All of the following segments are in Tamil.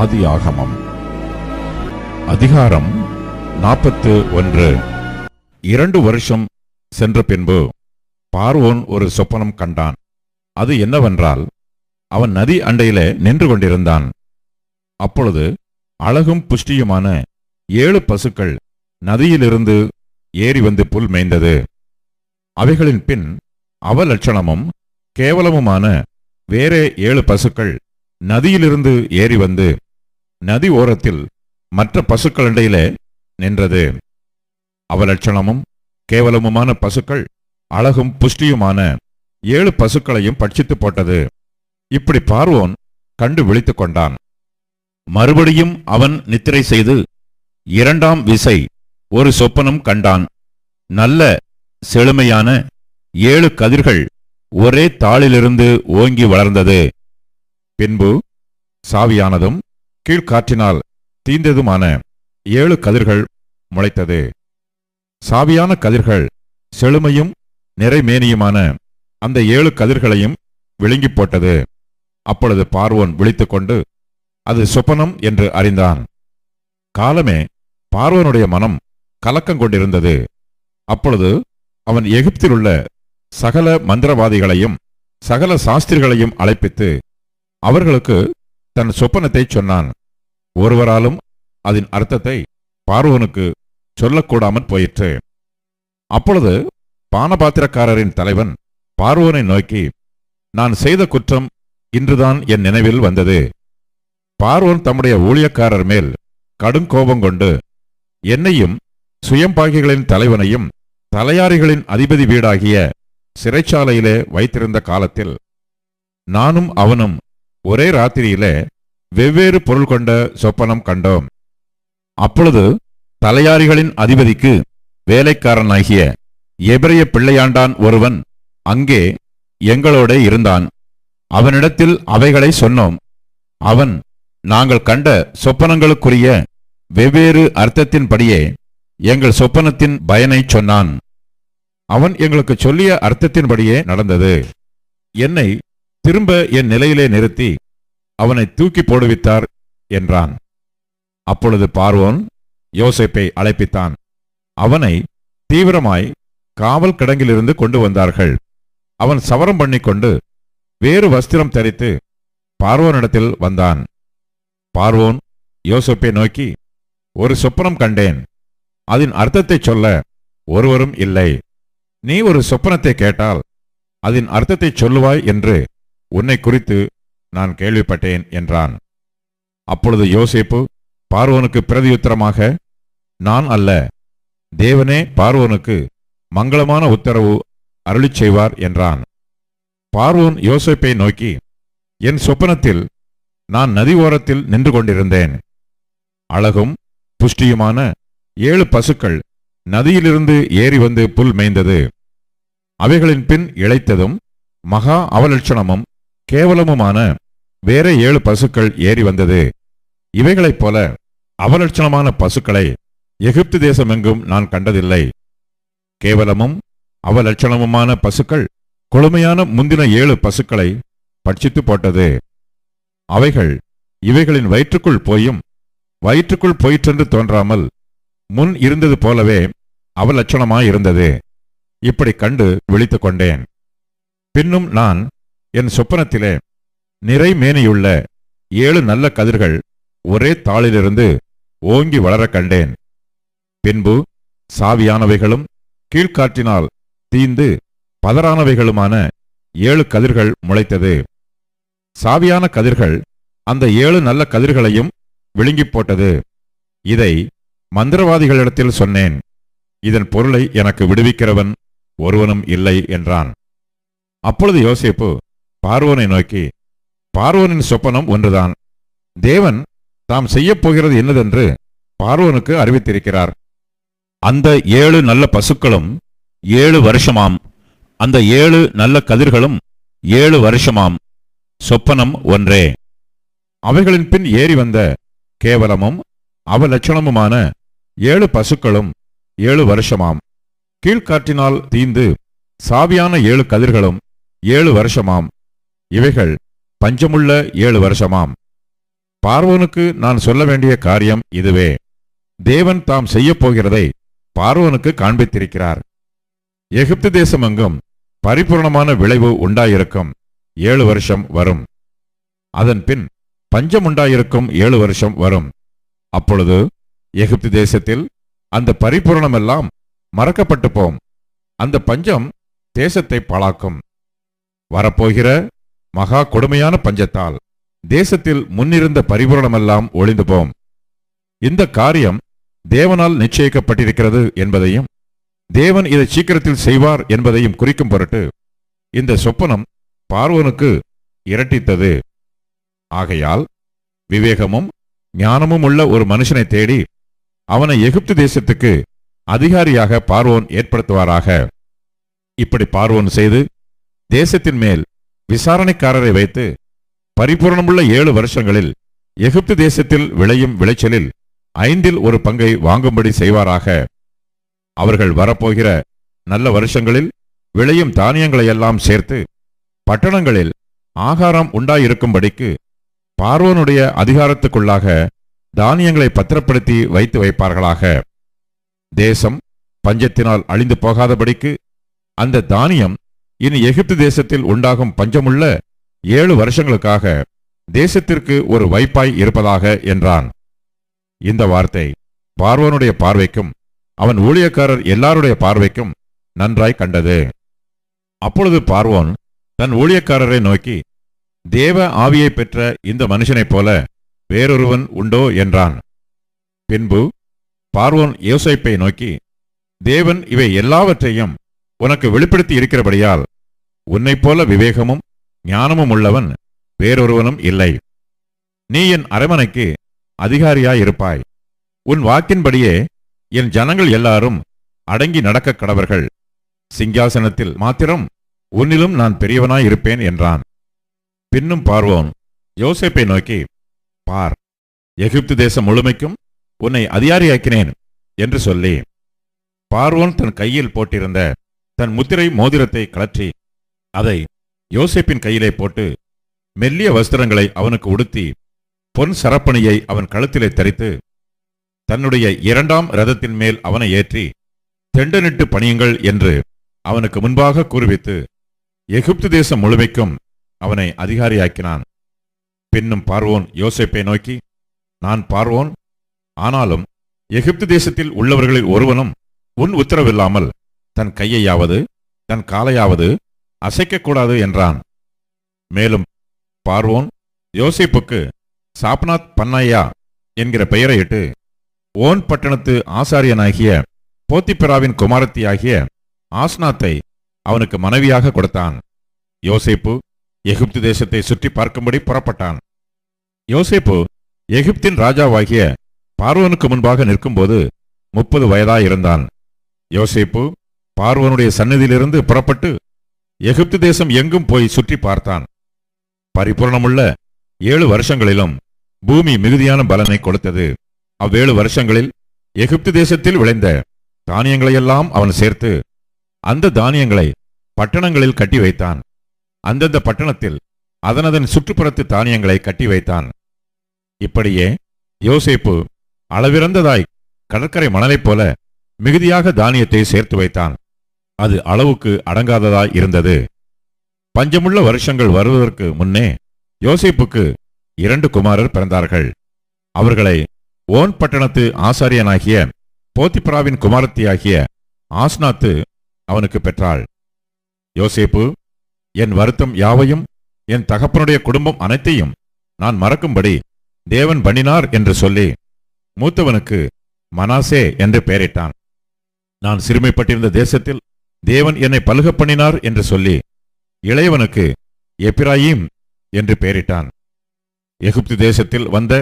ஆதியாகமம். அதிகாரம் நாற்பத்து ஒன்று. இரண்டு வருஷம் சென்ற பின்பு பார்வோன் ஒரு சொப்பனம் கண்டான். அது என்னவென்றால் அவன் நதி அண்டையிலே நின்று கொண்டிருந்தான். அப்பொழுது அழகும் புஷ்டியுமான ஏழு பசுக்கள் நதியிலிருந்து ஏறி வந்து புல் மேய்ந்தது. அவைகளின் பின் அவலட்சணமும் கேவலமுமான வேறே ஏழு பசுக்கள் நதியிலிருந்து ஏறி வந்து நதி ஓரத்தில் மற்ற பசுக்களிடையிலே நின்றது. அவலட்சணமும் கேவலமுமான பசுக்கள் அழகும் புஷ்டியுமான ஏழு பசுக்களையும் பட்சித்து போட்டது. இப்படி பார்வோன் கண்டு விழித்து கொண்டான். மறுபடியும் அவன் நித்திரை செய்து இரண்டாம் விசை ஒரு சொப்பனம் கண்டான். நல்ல செழுமையான ஏழு கதிர்கள் ஒரே தாளிலிருந்து ஓங்கி வளர்ந்தது. பின்பு சாவியானதும் கீழ்காற்றினால் தீந்ததுமான ஏழு கதிர்கள் முளைத்தது. சாவியான கதிர்கள் செழுமையும் நிறைமேனியுமான அந்த ஏழு கதிர்களையும் விழுங்கிப் போட்டது. அப்பொழுது பார்வோன் விழித்துக்கொண்டு அது சொப்பனம் என்று அறிந்தான். காலமே பார்வனுடைய மனம் கலக்கம் கொண்டிருந்தது. அப்பொழுது அவன் எகிப்திலுள்ள சகல மந்திரவாதிகளையும் சகல சாஸ்திரிகளையும் அழைப்பித்து அவர்களுக்கு தன் சொப்பனத்தை சொன்னான். ஒருவராலும் அதன் அர்த்தத்தை பார்வனுக்கு சொல்லக்கூடாமற் போயிற்று. அப்பொழுது பானபாத்திரக்காரரின் தலைவன் பார்வனை நோக்கி நான் செய்த குற்றம் இன்றுதான் என் நினைவில் வந்தது. பார்வோன் தம்முடைய ஊழியக்காரர் மேல் கடும் கோபம் கொண்டு என்னையும் சுயம்பாகிகளின் தலைவனையும் தலையாரிகளின் அதிபதி வீடாகிய சிறைச்சாலையிலே வைத்திருந்த காலத்தில் நானும் அவனும் ஒரே ராத்திரியிலே வெவ்வேறு பொருள் கொண்ட சொப்பனம் கண்டோம். அப்பொழுது தலையாரிகளின் அதிபதிக்கு வேலைக்காரனாகிய எபிரைய பிள்ளையாண்டான் ஒருவன் அங்கே எங்களோட இருந்தான். அவனிடத்தில் அவைகளை சொன்னோம். அவன் நாங்கள் கண்ட சொப்பனங்களுக்குரிய வெவ்வேறு அர்த்தத்தின்படியே எங்கள் சொப்பனத்தின் பயனைச் சொன்னான். அவன் எங்களுக்கு சொல்லிய அர்த்தத்தின்படியே நடந்தது. என்னை திரும்ப என் நிலையிலே நிறுத்தி அவனை தூக்கி போடுவித்தார் என்றான். அப்பொழுது பார்வோன் யோசேப்பை அழைப்பித்தான். அவனை தீவிரமாய் காவல் கிடங்கிலிருந்து கொண்டு வந்தார்கள். அவன் சவரம் பண்ணிக்கொண்டு வேறு வஸ்திரம் தரித்து பார்வோனிடத்தில் வந்தான். பார்வோன் யோசப்பை நோக்கி ஒரு சொப்பனம் கண்டேன். அதன் அர்த்தத்தை சொல்ல ஒருவரும் இல்லை. நீ ஒரு சொப்பனத்தை கேட்டால் அதன் அர்த்தத்தைச் சொல்லுவாய் என்று உன்னை குறித்து நான் கேள்விப்பட்டேன் என்றான். அப்பொழுது யோசேப்பு பார்வோனுக்கு பிரதியுத்தரமாக நான் அல்ல. தேவனே பார்வோனுக்கு மங்களமான உத்தரவு அருளிச் செய்வார் என்றான். பார்வோன் யோசேப்பை நோக்கி என் சொப்பனத்தில் நான் நதி ஓரத்தில் நின்று கொண்டிருந்தேன். அழகும் புஷ்டியுமான ஏழு பசுக்கள் நதியிலிருந்து ஏறி வந்து புல் மேய்ந்தது. அவைகளின் பின் இழைத்ததும் மகா அவலட்சணமும் கேவலமுமான வேற ஏழு பசுக்கள் ஏறி வந்தது. இவைகளைப் போல அவலட்சணமான பசுக்களை எகிப்து தேசமெங்கும் நான் கண்டதில்லை. கேவலமும் அவலட்சணமுமான பசுக்கள் கொழுமையான முந்தின ஏழு பசுக்களை பட்சித்து போட்டது. அவைகள் இவைகளின் வயிற்றுக்குள் போயும் வயிற்றுக்குள் போயிற்றென்று தோன்றாமல் முன் இருந்தது போலவே அவலட்சணமாயிருந்தது இப்படி கண்டு விழித்துக் கொண்டேன். பின்னும் நான் என் சொப்பனத்திலே நிறைமேனியுள்ள ஏழு நல்ல கதிர்கள் ஒரே தாளிலிருந்து ஓங்கி வளரக் கண்டேன். பின்பு சாவியானவைகளும் கீழ்காற்றினால் தீந்து பதறானவைகளுமான ஏழு கதிர்கள் முளைத்தது. சாவியான கதிர்கள் அந்த ஏழு நல்ல கதிர்களையும் விழுங்கிப் போட்டது இதை மந்திரவாதிகளிடத்தில் சொன்னேன். இதன் பொருளை எனக்கு விடுவிக்கிறவன் ஒருவனும் இல்லை என்றான். அப்பொழுது யோசிப்பு பார்வோனை நோக்கி பார்வோனின் சொப்பனம் ஒன்றுதான். தேவன் தாம் செய்யப் போகிறது என்னதென்று பார்வோனுக்கு அறிவித்திருக்கிறார். அந்த ஏழு நல்ல பசுக்களும் ஏழு வருஷமாம். அந்த ஏழு நல்ல கதிர்களும் ஏழு வருஷமாம். சொப்பனம் ஒன்றே. அவைகளின் பின் ஏறி வந்த கேவலமும் அவலட்சணமுமான ஏழு பசுக்களும் ஏழு வருஷமாம். கீழ்காற்றினால் தீந்து சாவியான ஏழு கதிர்களும் ஏழு வருஷமாம். இவைகள் பஞ்சமுள்ள ஏழு வருஷமாம். பார்வனுக்கு நான் சொல்ல வேண்டிய காரியம் இதுவே. தேவன் தாம் செய்யப் போகிறதை காண்பித்திருக்கிறார். எகிப்து தேசமெங்கும் பரிபூர்ணமான விளைவு உண்டாயிருக்கும். ஏழு வருஷம் வரும். அதன் பின் பஞ்சம் உண்டாயிருக்கும் ஏழு வருஷம் வரும். அப்பொழுது எகிப்து தேசத்தில் அந்த பரிபூரணமெல்லாம் மறக்கப்பட்டு போம் அந்த பஞ்சம் தேசத்தை பாழாக்கும். வரப்போகிற மகா கொடுமையான பஞ்சத்தால் தேசத்தில் முன்னிருந்த பரிபூரணமெல்லாம் ஒளிந்து போம் இந்த காரியம் தேவனால் நிச்சயிக்கப்பட்டிருக்கிறது என்பதையும் தேவன் இதை சீக்கிரத்தில் செய்வார் என்பதையும் குறிக்கும் பொருட்டு இந்த சொப்பனம் பார்வோனுக்கு இரட்டித்தது. ஆகையால் விவேகமும் ஞானமும் உள்ள ஒரு மனுஷனை தேடி அவனை எகிப்து தேசத்துக்கு அதிகாரியாக பார்வோன் ஏற்படுத்துவாராக. இப்படி பார்வோன் செய்து தேசத்தின் மேல் விசாரணைக்காரரை வைத்து பரிபூரணமுள்ள ஏழு வருஷங்களில் எகிப்து தேசத்தில் விளையும் விளைச்சலில் ஐந்தில் ஒரு பங்கை வாங்கும்படி செய்வாராக. அவர்கள் வரப்போகிற நல்ல வருஷங்களில் விளையும் தானியங்களையெல்லாம் சேர்த்து பட்டணங்களில் ஆகாரம் உண்டாயிருக்கும்படிக்கு பார்வோனுடைய அதிகாரத்துக்குள்ளாக தானியங்களை பத்திரப்படுத்தி வைத்து வைப்பார்களாக. தேசம் பஞ்சத்தினால் அழிந்து போகாதபடிக்கு அந்த தானியம் இனி எகிப்து தேசத்தில் உண்டாகும் பஞ்சமுள்ள ஏழு வருஷங்களுக்காக தேசத்திற்கு ஒரு வைப்பாய் இருப்பதாக என்றான். இந்த வார்த்தை பார்வனுடைய பார்வைக்கும் அவன் ஊழியக்காரர் எல்லாருடைய பார்வைக்கும் நன்றாய் கண்டது. அப்பொழுது பார்வோன் தன் ஊழியக்காரரை நோக்கி தேவ ஆவியை பெற்ற இந்த மனுஷனைப் போல வேறொருவன் உண்டோ? என்றான். பின்பு பார்வோன் யோசைப்பை நோக்கி தேவன் இவை எல்லாவற்றையும் உனக்கு வெளிப்படுத்தி இருக்கிறபடியால் உன்னைப் போல விவேகமும் ஞானமும் உள்ளவன் வேறொருவனும் இல்லை. நீ என் அரமனைக்கு அதிகாரியாயிருப்பாய். உன் வாக்கின்படியே என் ஜனங்கள் எல்லாரும் அடங்கி நடக்க கடவர்கள். சிங்காசனத்தில் மாத்திரம் உன்னிலும் நான் பெரியவனாய் இருப்பேன் என்றான். பின்னும் பார்வோன் யோசேப்பை நோக்கி பார் எகிப்து தேசம் முழுமைக்கும் உன்னை அதிகாரியாக்கினேன் என்று சொல்லி பார்வோன் தன் கையில் போட்டிருந்த தன் முத்திரை மோதிரத்தை கலற்றி அதை யோசேப்பின் கையிலே போட்டு மெல்லிய வஸ்திரங்களை அவனுக்கு உடுத்தி பொன் சரப்பணியை அவன் கழுத்திலே தரித்து தன்னுடைய இரண்டாம் ரதத்தின் மேல் அவனை ஏற்றி தெண்டனிட்டு பணியுங்கள் என்று அவனுக்கு முன்பாக கூறுவித்து எகிப்து தேசம் முழுமைக்கும் அவனை அதிகாரியாக்கினான். பின்னும் பார்வோன் யோசேப்பை நோக்கி நான் பார்வோன் ஆனாலும் எகிப்து தேசத்தில் உள்ளவர்களில் ஒருவனும் உன் உத்தரவில்லாமல் தன் கையையாவது தன் காலையாவது அசைக்கக்கூடாது என்றான். மேலும் பார்வோன் யோசேப்புக்கு சாப்நாத் பன்னையா என்கிற பெயரையிட்டு ஓன் பட்டணத்து ஆசாரியனாகிய போத்திப்பெராவின் குமாரத்தியாகிய ஆஸ்னாத்தை அவனுக்கு மனைவியாக கொடுத்தான். யோசேப்பு எகிப்து தேசத்தை சுற்றி பார்க்கும்படி புறப்பட்டான். யோசேப்பு எகிப்தின் ராஜாவாகிய பார்வனுக்கு முன்பாக நிற்கும்போது முப்பது வயதாயிருந்தான் யோசேப்பு பார்வனுடைய சன்னதியிலிருந்து புறப்பட்டு எகிப்து தேசம் எங்கும் போய் சுற்றி பார்த்தான். பரிபூர்ணமுள்ள ஏழு வருஷங்களிலும் பூமி மிகுதியான பலனை கொடுத்தது. அவ்வேழு வருஷங்களில் எகிப்து தேசத்தில் விளைந்த தானியங்களையெல்லாம் அவன் சேர்த்து அந்த தானியங்களை பட்டணங்களில் கட்டி வைத்தான். அந்தந்த பட்டணத்தில் அதனதன் சுற்றுப்புறத்து தானியங்களை கட்டி வைத்தான். இப்படியே யோசேப்பு அளவிறந்ததாய் கடற்கரை மணலைப் போல மிகுதியாக தானியத்தை சேர்த்து வைத்தான். அது அளவுக்கு அடங்காததாய் இருந்தது. பஞ்சமுள்ள வருஷங்கள் வருவதற்கு முன்னே யோசேப்புக்கு இரண்டு குமாரர் பிறந்தார்கள். அவர்களை ஓன் பட்டணத்து ஆசாரியனாகிய போத்திப்ராவின் குமாரத்தியாகிய ஆஸ்னாத்து அவனுக்கு பெற்றாள். யோசேப்பு என் வருத்தம் யாவையும் என் தகப்பனுடைய குடும்பம் அனைத்தையும் நான் மறக்கும்படி தேவன் பண்ணினார் என்று சொல்லி மூத்தவனுக்கு மனாசே என்று பெயரிட்டான். நான் சிறுமைப்பட்டிருந்த தேசத்தில் தேவன் என்னை பலுகப் பண்ணினார் என்று சொல்லி இளையவனுக்கு எப்பிராயீம் என்று பெயரிட்டான். எகிப்து தேசத்தில் வந்த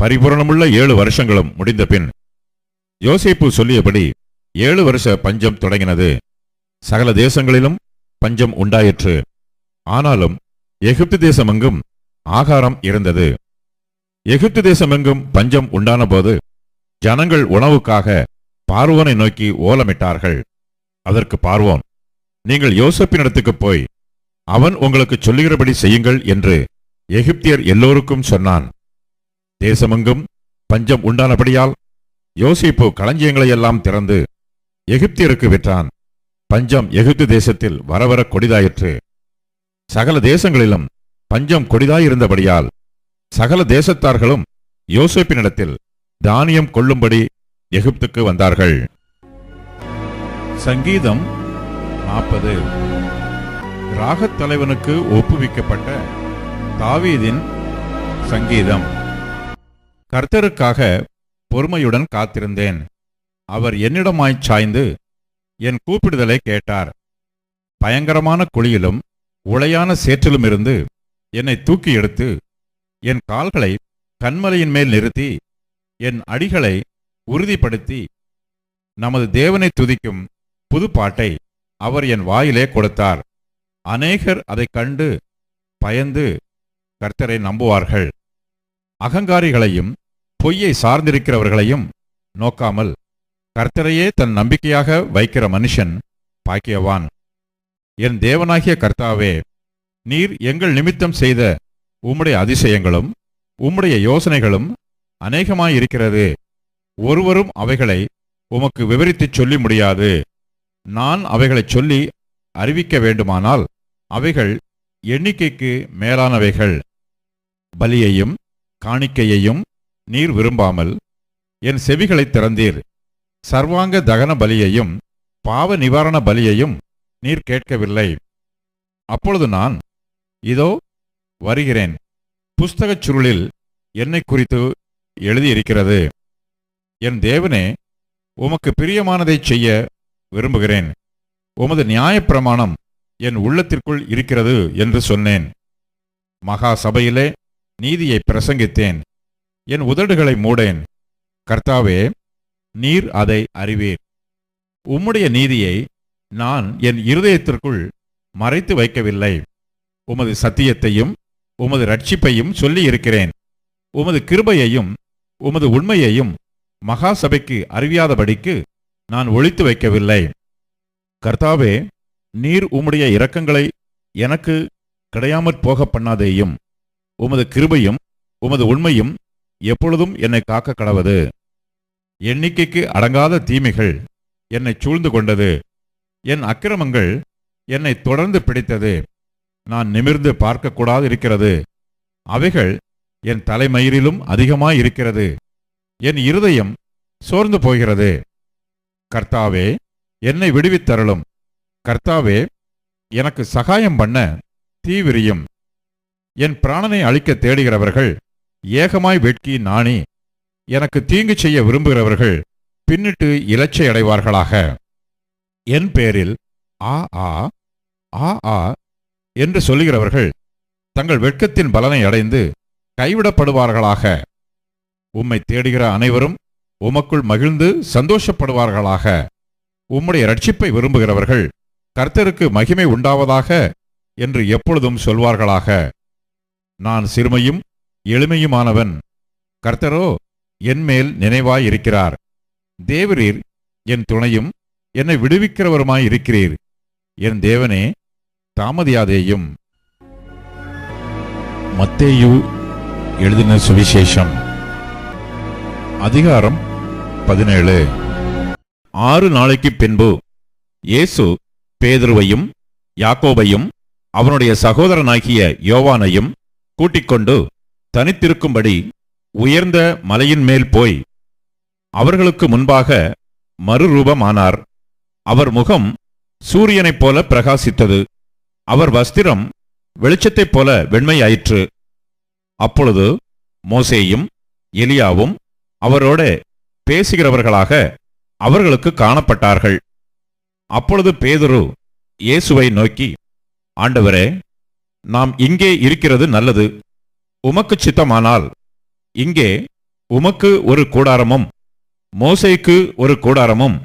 பரிபூரணமுள்ள ஏழு வருஷங்களும் முடிந்த பின் யோசேப்பு சொல்லியபடி ஏழு வருஷ பஞ்சம் தொடங்கினது. சகல தேசங்களிலும் பஞ்சம் உண்டாயிற்று. ஆனாலும் எகிப்து தேசமெங்கும் ஆகாரம் இருந்தது. எகிப்து தேசமெங்கும் பஞ்சம் உண்டானபோது ஜனங்கள் உணவுக்காக பார்வோனை நோக்கி ஓலமிட்டார்கள். அதற்கு பார்வோன் நீங்கள் யோசப்பினிடத்துக்கு போய் அவன் உங்களுக்கு சொல்லுகிறபடி செய்யுங்கள் என்று எகிப்தியர் எல்லோருக்கும் சொன்னான். தேசமெங்கும் பஞ்சம் உண்டானபடியால் யோசிப்பு களஞ்சியங்களையெல்லாம் திறந்து எகிப்தியருக்கு விற்றான். பஞ்சம் எகிப்து தேசத்தில் வரவர கொடிதாயிற்று. சகல தேசங்களிலும் பஞ்சம் கொடிதாயிருந்தபடியால் சகல தேசத்தார்களும் யோசேப்பினிடத்தில் தானியம் கொள்ளும்படி எகிப்துக்கு வந்தார்கள். சங்கீதம் நாற்பது. ராகத் தலைவனுக்கு ஒப்புவிக்கப்பட்ட தாவீதின் சங்கீதம். கர்த்தருக்காக பொறுமையுடன் காத்திருந்தேன். அவர் என்னிடமாய்ச் சாய்ந்து என் கூப்பிடுதலை கேட்டார். பயங்கரமான குழியிலும் உளையான சேற்றிலுமிருந்து என்னை தூக்கி எடுத்து என் கால்களை கண்மலையின் மேல் நிறுத்தி என் அடிகளை உறுதிப்படுத்தி நமது தேவனை துதிக்கும் புது பாட்டை அவர் என் வாயிலே கொடுத்தார். அநேகர் அதைக் கண்டு பயந்து கர்த்தரை நம்புவார்கள். அகங்காரிகளையும் பொய்யை சார்ந்திருக்கிறவர்களையும் நோக்காமல் கர்த்தரையே தன் நம்பிக்கையாக வைக்கிற மனுஷன் பாக்கியவான். என் தேவனாகிய கர்த்தாவே நீர் எங்கள் நிமித்தம் செய்த உம்முடைய அதிசயங்களும் உம்முடைய யோசனைகளும் அநேகமாயிருக்கிறது. ஒருவரும் அவைகளை உமக்கு விவரித்துச் சொல்லி முடியாது. நான் அவைகளைச் சொல்லி அறிவிக்க வேண்டுமானால் அவைகள் எண்ணிக்கைக்கு மேலானவைகள். பலியையும் காணிக்கையையும் நீர் விரும்பாமல் என் செவிகளைத் திறந்தீர். சர்வாங்க தகன பலியையும் பாவ நிவாரண பலியையும் நீர் கேட்கவில்லை. அப்பொழுது நான் இதோ வருகிறேன். புஸ்தகச் சுருளில் என்னை குறித்து எழுதியிருக்கிறது. என் தேவனே உமக்கு பிரியமானதைச் செய்ய விரும்புகிறேன். உமது நியாயப்பிரமாணம் என் உள்ளத்திற்குள் இருக்கிறது என்று சொன்னேன். மகா சபையிலே நீதியை பிரசங்கித்தேன். என் உதடுகளை மூடேன். கர்த்தாவே நீர் அதை அறிவீர் உம்முடைய நீதியை நான் என் இருதயத்திற்குள் மறைத்து வைக்கவில்லை. உமது சத்தியத்தையும் உமது ரட்சிப்பையும் சொல்லி இருக்கிறேன். உமது கிருபையையும் உமது உண்மையையும் மகா சபைக்கு அறிவியாதபடிக்கு நான் ஒழித்து வைக்கவில்லை. கர்த்தாவே நீர் உம்முடைய இரக்கங்களை எனக்கு கிடையாமற் போக பண்ணாதேயும் உமது கிருபையும் உமது உண்மையும் எப்பொழுதும் என்னை காக்க கடவது. எண்ணிக்கைக்கு அடங்காத தீமைகள் என்னை சூழ்ந்து கொண்டது. என் அக்கிரமங்கள் என்னை தொடர்ந்து பிடித்தது. நான் நிமிர்ந்து பார்க்கக்கூடாது இருக்கிறது அவைகள் என் தலைமயிரிலும் அதிகமாயிருக்கிறது. என் இருதயம் சோர்ந்து போகிறது. கர்த்தாவே என்னை விடுவித்தருளும். கர்த்தாவே எனக்கு சகாயம் பண்ண தீவிரியும். என் பிராணனை அழிக்க தேடுகிறவர்கள் ஏகமாய் வெட்கி நாணி. எனக்கு தீங்கு செய்ய விரும்புகிறவர்கள் பின்னிட்டு இலச்சை அடைவார்களாக. என் பேரில் ஆ ஆ ஆ ஆ என்று சொல்லுகிறவர்கள் தங்கள் வெட்கத்தின் பலனை அடைந்து கைவிடப்படுவார்களாக. உம்மை தேடுகிற அனைவரும் உமக்குள் மகிழ்ந்து சந்தோஷப்படுவார்களாக. உம்முடைய ரட்சிப்பை விரும்புகிறவர்கள் கர்த்தருக்கு மகிமை உண்டாவதாக என்று எப்பொழுதும் சொல்வார்களாக. நான் சிறுமையும் எளிமையுமானவன். கர்த்தரோ என்மேல் நினைவாயிருக்கிறார். தேவரீர் என் துணையும் என்னை விடுவிக்கிறவருமாய் இருக்கிறீர் என் தேவனே தாமதியாதேயும். மத்தேயு எழுதின சுவிசேஷம். அதிகாரம் பதினேழு. ஆறு நாளைக்கு பின்பு இயேசு பேதுருவையும் யாக்கோபையும் அவனுடைய சகோதரனாகிய யோவானையும் கூட்டிக் கொண்டு தனித்திருக்கும்படி உயர்ந்த மலையின் மேல் போய் அவர்களுக்கு முன்பாக மறுரூபமானார். அவர் முகம் சூரியனைப் போல பிரகாசித்தது. அவர் வஸ்திரம் வெளிச்சத்தைப் போல வெண்மையாயிற்று. அப்பொழுது மோசேயும் எலியாவும் அவரோட பேசுகிறவர்களாக அவர்களுக்கு காணப்பட்டார்கள். அப்பொழுது பேதுரு இயேசுவை நோக்கி ஆண்டவரே நாம் இங்கே இருக்கிறது நல்லது. உமக்கு சித்தமானால் இங்கே உமக்கு ஒரு கூடாரமும் மோசைக்கு ஒரு கூடாரமும்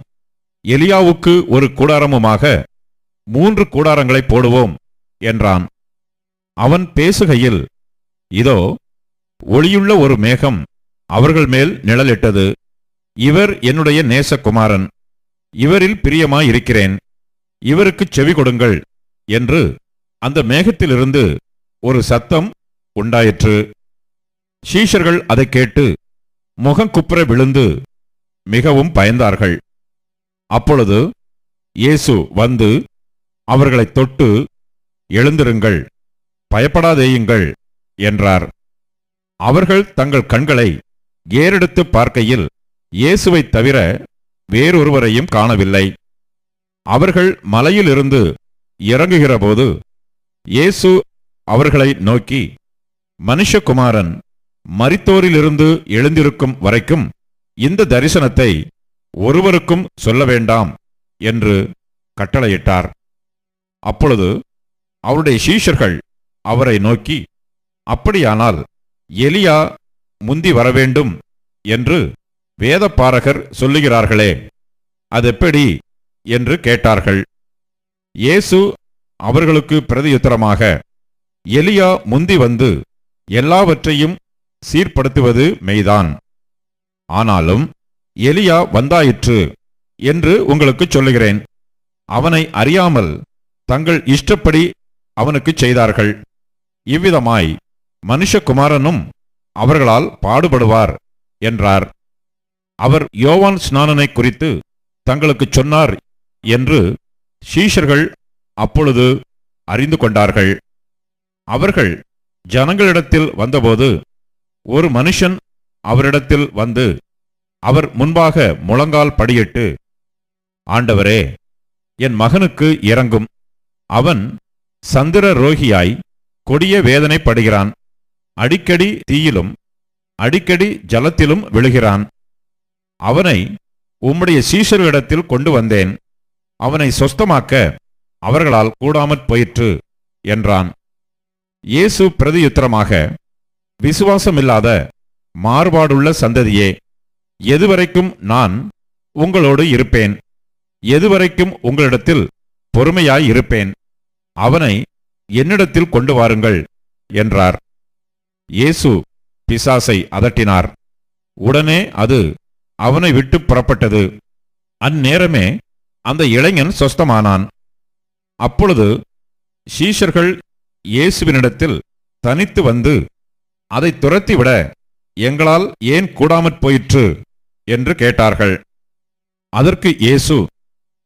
எலியாவுக்கு ஒரு கூடாரமுமாக மூன்று கூடாரங்களை போடுவோம் என்றான். அவன் பேசுகையில் இதோ ஒளியுள்ள ஒரு மேகம் அவர்கள் மேல் நிழலிட்டது. இவர் என்னுடைய நேசகுமாரன். இவரில் பிரியமாயிருக்கிறேன். இவருக்குச் செவி கொடுங்கள் என்று அந்த மேகத்திலிருந்து ஒரு சத்தம் உண்டாயிற்று. சீஷர்கள் அதைக் கேட்டு முகங்குப்புற விழுந்து மிகவும் பயந்தார்கள். அப்பொழுது இயேசு வந்து அவர்களைத் தொட்டு எழுந்திருங்கள் பயப்படாதேயுங்கள் என்றார். அவர்கள் தங்கள் கண்களை ஏறெடுத்து பார்க்கையில் இயேசுவைத் தவிர வேறொருவரையும் காணவில்லை. அவர்கள் மலையிலிருந்து இறங்குகிறபோது இயேசு அவர்களை நோக்கி மனுஷகுமாரன் மரித்தோரிலிருந்து எழுந்திருக்கும் வரைக்கும் இந்த தரிசனத்தை ஒருவருக்கும் சொல்ல வேண்டாம் என்று கட்டளையிட்டார். அப்பொழுது அவருடைய சீஷர்கள் அவரை நோக்கி அப்படியானால் எலியா முந்தி வரவேண்டும் என்று வேதப்பாரகர் சொல்லுகிறார்களே அதெப்படி என்று கேட்டார்கள். இயேசு அவர்களுக்கு பிரதியுத்தரமாக எலியா முந்தி வந்து எல்லாவற்றையும் சீர்படுத்துவது மெய்தான். ஆனாலும் எலியா வந்தாயிற்று என்று உங்களுக்கு சொல்லுகிறேன். அவனை அறியாமல் தங்கள் இஷ்டப்படி அவனுக்குச் செய்தார்கள். இவ்விதமாய் மனுஷகுமாரனும் அவர்களால் பாடுபடுவார் என்றார். அவர் யோவான் ஸ்நானனை குறித்து தங்களுக்குச் சொன்னார் என்று சீஷர்கள் அப்பொழுது அறிந்து கொண்டார்கள். அவர்கள் ஜனங்களிடத்தில் வந்தபோது ஒரு மனுஷன் அவரிடத்தில் வந்து அவர் முன்பாக முழங்கால் படியிட்டு ஆண்டவரே என் மகனுக்கு இறங்கும் அவன் சந்திர ரோகியாய் கொடிய வேதனைப்படுகிறான். அடிக்கடி தீயிலும் அடிக்கடி ஜலத்திலும் விழுகிறான். அவனை உம்முடைய சீஷர்களிடத்தில் கொண்டு வந்தேன். அவனை சொஸ்தமாக்க அவர்களால் கூடாமற் போயிற்று என்றான். இயேசு பிரதியுத்தரமாக விசுவாசமில்லாத மாறுபாடுள்ள சந்ததியே எதுவரைக்கும் நான் உங்களோடு இருப்பேன். எதுவரைக்கும் உங்களிடத்தில் பொறுமையாய் இருப்பேன். அவனை என்னிடத்தில் கொண்டு வாருங்கள் என்றார். இயேசு பிசாசை அதட்டினார். உடனே அது அவனை விட்டு புறப்பட்டது. அந்நேரமே அந்த இளைஞன் சொஸ்தமானான். அப்பொழுது சீஷர்கள் இயேசுவினிடத்தில் தனித்து வந்து அதை துரத்திவிட எங்களால் ஏன் கூடாமற் போயிற்று? என்று கேட்டார்கள். அதற்கு இயேசு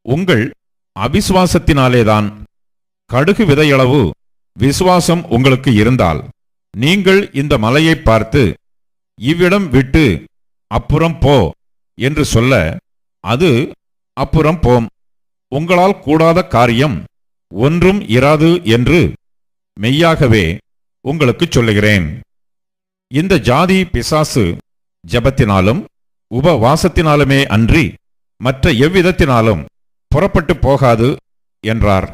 உங்கள் அபிசுவாசத்தினாலேதான் கடுகு விதையளவு விசுவாசம் உங்களுக்கு இருந்தால் நீங்கள் இந்த மலையை பார்த்து இவ்விடம் விட்டு அப்புறம் போ என்று சொல்ல அது அப்புறம் போம். உங்களால் கூடாத காரியம் ஒன்றும் இராது என்று மெய்யாகவே உங்களுக்குச் சொல்லுகிறேன். இந்த ஜாதி பிசாசு ஜபத்தினாலும் உபவாசத்தினாலுமே அன்றி மற்ற எவ்விதத்தினாலும் புறப்பட்டு போகாது என்றார்.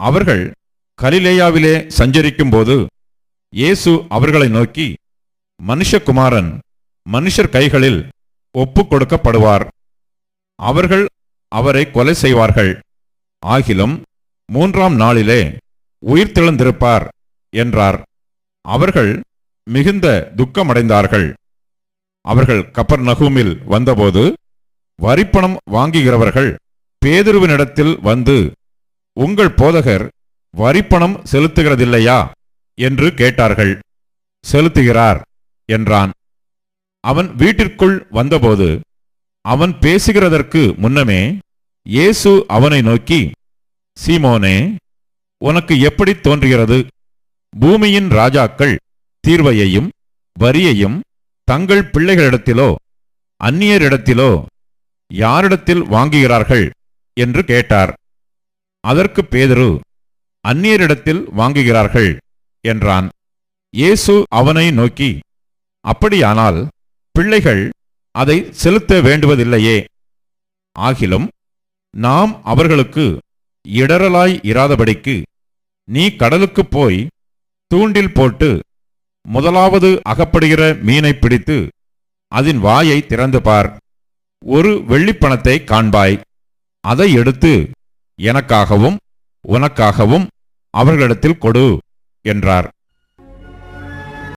அவர்கள் கலிலேயாவிலே சஞ்சரிக்கும்போது இயேசு அவர்களை நோக்கி மனுஷகுமாரன் மனுஷர் கைகளில் ஒப்புக் கொடுக்கப்படுவார். அவர்கள் அவரை கொலை செய்வார்கள். ஆகிலும் மூன்றாம் நாளிலே உயிர்த்தெழுந்திருப்பார் என்றார். அவர்கள் மிகுந்த துக்கமடைந்தார்கள். அவர்கள் கப்பர் நகூமில் வந்தபோது வரிப்பணம் வாங்குகிறவர்கள் பேதுருவினிடத்தில் வந்து உங்கள் போதகர் வரிப்பணம் செலுத்துகிறதில்லையா? என்று கேட்டார்கள். செலுத்துகிறார் என்றான். அவன் வீட்டிற்குள் வந்தபோது அவன் பேசுகிறதற்கு முன்னமே இயேசு அவனை நோக்கி சீமோனே உனக்கு எப்படி தோன்றுகிறது? பூமியின் ராஜாக்கள் தீர்வையையும் வரியையும் தங்கள் பிள்ளைகளிடத்திலோ அந்நியரிடத்திலோ யாரிடத்தில் வாங்குகிறார்கள் என்று கேட்டார். அதற்கு பேதுரு அந்நியரிடத்தில் வாங்குகிறார்கள் என்றான். இயேசு அவனை நோக்கி அப்படியானால் பிள்ளைகள் அதை செலுத்த வேண்டுவதில்லையே. ஆகிலும் நாம் அவர்களுக்கு இடரலாய் இராதபடிக்கு நீ கடலுக்குப் போய் தூண்டில் போட்டு முதலாவது அகப்படுகிற மீனை பிடித்து அதன் வாயை திறந்து பார். ஒரு வெள்ளிப்பணத்தை காண்பாய். அதை எடுத்து எனக்காகவும் உனக்காகவும் அவர்களிடத்தில் கொடு என்றார்.